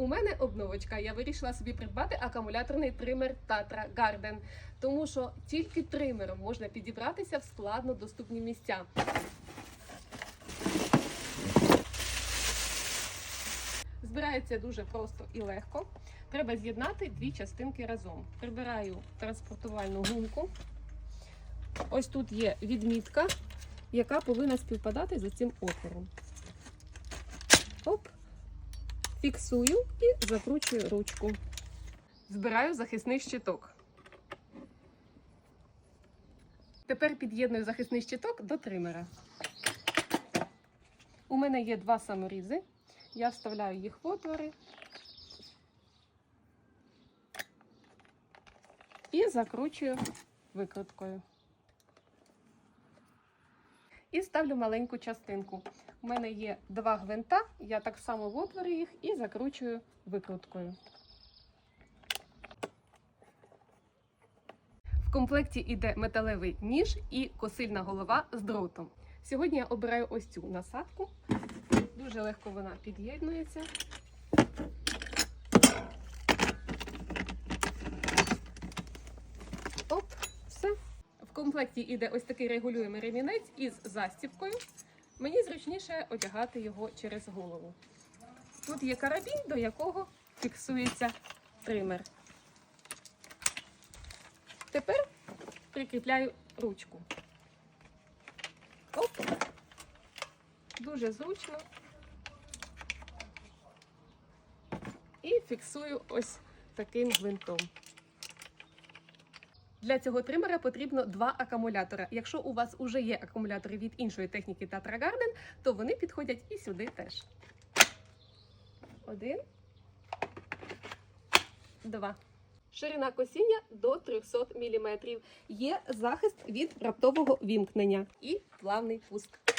У мене обновочка. Я вирішила собі придбати акумуляторний тример Tatra Garden, тому що тільки тримером можна підібратися в складно доступні місця. Збирається дуже просто і легко. Треба з'єднати дві частинки разом. Прибираю транспортувальну гумку. Ось тут є відмітка, яка повинна співпадати з цим отвором. Оп, фіксую і закручую ручку. Збираю захисний щиток. Тепер під'єдную захисний щиток до тримера. У мене є два саморізи. Я вставляю їх в отвори і закручую викруткою. І ставлю маленьку частинку. У мене є два гвинта, я так само в отвори їх і закручую викруткою. В комплекті йде металевий ніж і косильна голова з дротом. Сьогодні я обираю ось цю насадку. Дуже легко вона під'єднується. Оп, все. В комплекті йде ось такий регулюємий ремінець із застібкою. Мені зручніше одягати його через голову. Тут є карабін, до якого фіксується тример. Тепер прикріпляю ручку. Оп. Дуже зручно. І фіксую ось таким гвинтом. Для цього тримера потрібно два акумулятора. Якщо у вас вже є акумулятори від іншої техніки Tatra Garden, то вони підходять і сюди теж. Один. Два. Ширина косіння до 300 мм. Є захист від раптового вімкнення і плавний пуск.